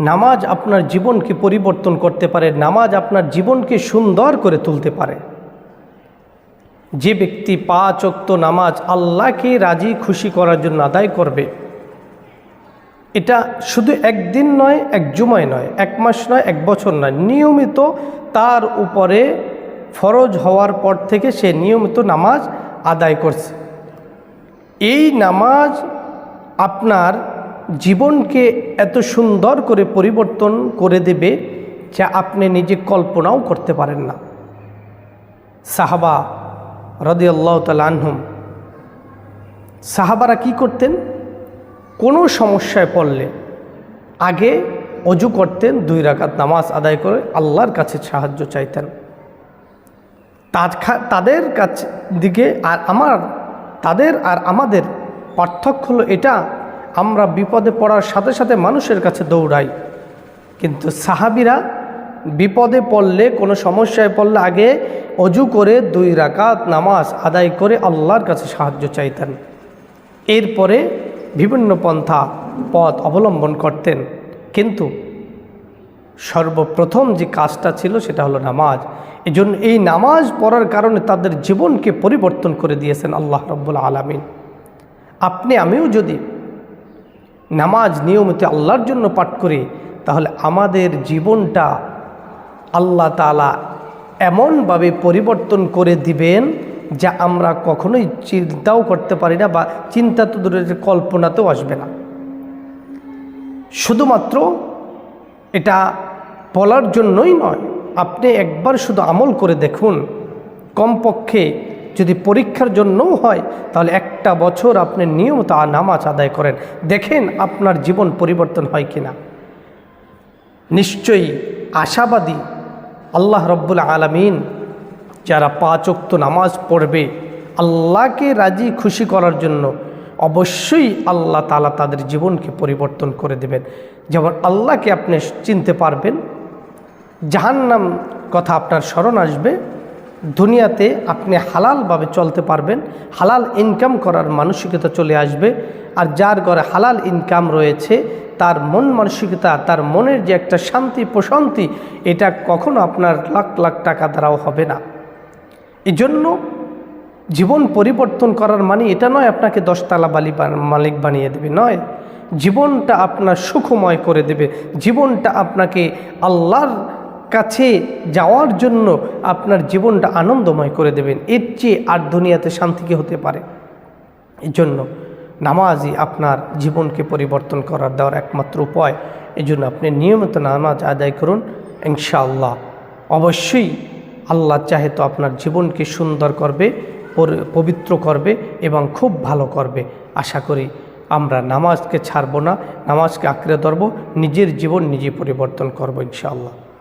নামাজ আপনার জীবনকে পরিবর্তন করতে পারে, নামাজ আপনার জীবনকে সুন্দর করে তুলতে পারে। যে ব্যক্তি পাঁচ অক্ত নামাজ আল্লাহকে রাজি খুশি করার জন্য আদায় করবে, এটা শুধু একদিন নয়, এক জুমায় নয়, এক মাস নয়, এক বছর নয়, নিয়মিত তার উপরে ফরজ হওয়ার পর থেকে সে নিয়মিত নামাজ আদায় করছে। এই নামাজ আপনার জীবনকে এত সুন্দর করে পরিবর্তন করে দেবে যা আপনি নিজে কল্পনাও করতে পারেন না। সাহাবা রদি আল্লাহ তালহুম সাহাবারা কি করতেন? কোনো সমস্যায় পড়লে আগে অজু করতেন, দুই রাকাত নামাজ আদায় করে আল্লাহর কাছে সাহায্য চাইতেন। তাদের কাছে দিকে আর আমার, তাদের আর আমাদের পার্থক্য হলো এটা আমরা বিপদে পড়ার সাথে সাথে মানুষের কাছে দৌড়াই। কিন্তু সাহাবিরা বিপদে পড়লে, কোনো সমস্যায় পড়লে আগে অজু করে দুই রাকাত নামাজ আদায় করে আল্লাহর কাছে সাহায্য চাইতেন। এরপরে বিভিন্ন পন্থা, পথ অবলম্বন করতেন। কিন্তু সর্বপ্রথম যে কাজটা ছিল সেটা হলো নামাজ। এই জন্য এই নামাজ পড়ার কারণে তাদের জীবনকে পরিবর্তন করে দিয়েছেন আল্লাহ রব্বুল আলমিন। আপনি, আমিও যদি নামাজ নিয়মিত আল্লাহর জন্য পাঠ করি, তাহলে আমাদের জীবনটা আল্লাহ তালা এমনভাবে পরিবর্তন করে দিবেন যা আমরা কখনোই চিন্তাও করতে পারি না বা চিন্তা তো দূরের কল্পনাতেও আসবে না। শুধুমাত্র এটা বলার জন্যই নয়, আপনি একবার শুধু আমল করে দেখুন, কমপক্ষে যদি পরীক্ষার জন্যও হয়, তাহলে একটা বছর আপনি নিয়মিত নামাজ আদায় করেন। দেখেন আপনার জীবন পরিবর্তন হয় কিনা। নিশ্চয়ই আশাবাদী আল্লাহ রব্বুল আলমিন যারা পাঁচ ওক্ত নামাজ পড়বে, আল্লাহকে রাজি খুশি করার জন্য অবশ্যই আল্লাহ তালা তাদের জীবনকে পরিবর্তন করে দেবেন। যেমন আল্লাহকে আপনি চিনতে পারবেন, জাহান্নাম কথা আপনার স্মরণ আসবে দুনিয়াতে আপনি হালালভাবে চলতে পারবেন। হালাল ইনকাম করার মানসিকতা চলে আসবে। আর যার ঘরে হালাল ইনকাম রয়েছে, তার মন মানসিকতা, তার মনের যে একটা শান্তি, প্রশান্তি, এটা কখনো আপনার লাখ লাখ টাকা দ্বারাও হবে না। এই জন্য জীবন পরিবর্তন করার মানে এটা নয় আপনাকে দশতলা বালি মালিক বানিয়ে দেবে, নয়। জীবনটা আপনার সুখময় করে দেবে। জীবনটা আপনাকে আল্লাহর কাছে যাওয়ার জন্য আপনার জীবনটা আনন্দময় করে দেবেন। এর চেয়ে আর দুনিয়াতে শান্তি কি হতে পারে? এই জন্য নামাজই আপনার জীবনকে পরিবর্তন করার দেওয়ার একমাত্র উপায়। এই জন্য আপনি নিয়মিত নামাজ আদায় করুন, ইনশাআল্লাহ। অবশ্যই আল্লাহ চাহে তো আপনার জীবনকে সুন্দর করবে পবিত্র করবে এবং খুব ভালো করবে। আশা করি আমরা নামাজকে ছাড়বো না, নামাজকে আঁকড়ে ধরবো, নিজের জীবন নিজে পরিবর্তন করব, ইনশাআল্লাহ।